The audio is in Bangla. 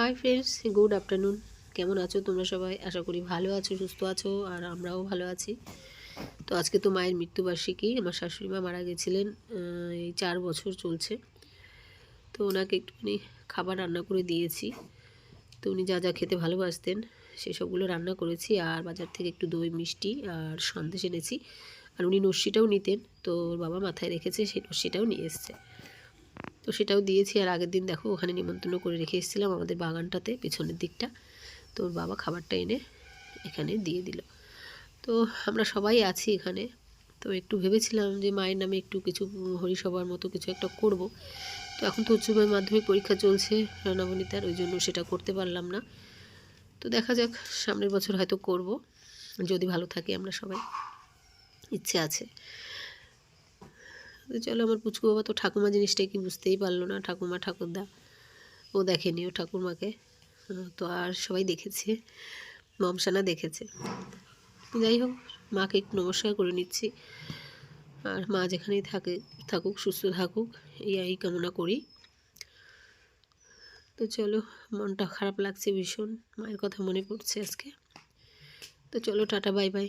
হাই ফ্রেন্ডস গুড আফটারনুন কেমন আছো তোমরা সবাই? আশা করি ভালো আছো, সুস্থ আছো, আর আমরাও ভালো আছি। তো আজকে তো মায়ের মৃত্যুবার্ষিকী, আমার শাশুড়ি মা মারা গেছিলেন এই চার বছর চলছে। তো ওনাকে একটুখানি খাবার রান্না করে দিয়েছি। তো উনি যা যা খেতে ভালোবাসতেন, সেসবগুলো রান্না করেছি, আর বাজার থেকে একটু দই, মিষ্টি আর সন্দেশ এনেছি। আর উনি নস্যিটাও নিতেন, তো বাবা মাথায় রেখেছে, সেই নস্যিটাও নিয়ে এসছে। তো সেটাও দিয়েছি। আর আগের দিন দেখো ওখানে নিমন্ত্রণ করে রেখে এসেছিলাম আমাদের বাগানটাতে, পেছনের দিকটা। তো ওর বাবা খাবারটা এনে এখানে দিয়ে দিল। তো আমরা সবাই আছি এখানে। তো একটু ভেবেছিলাম যে মায়ের নামে একটু কিছু হরিসভার মতো কিছু একটা করব। তো এখন তো উচ্চ মাধ্যমিক পরীক্ষা চলছে নবনীতার ওই জন্য সেটা করতে পারলাম না। তো দেখা যাক, সামনের বছর হয়তো করব। যদি ভালো থাকে আমরা সবাই। ইচ্ছে আছে। তো চলো আমার পুচকু বাবা তো ঠাকুমা জিনিসটা কি বুঝতেই পারল না, ঠাকুমা ঠাকুরদা। ও দেখেনি, ও ঠাকুরমাকে। তো আর সবাই দেখেছে, মমসানা দেখেছে। যাই হোক, মাকে একটু নমস্কার করে নিচ্ছি। আর মা যেখানেই থাকে, থাকুক, সুস্থ থাকুক, এই এই কামনা করি। তো চলো, মনটা খারাপ লাগছে ভীষণ, মায়ের কথা মনে পড়ছে আজকে। তো চলো, টাটা, বাই বাই।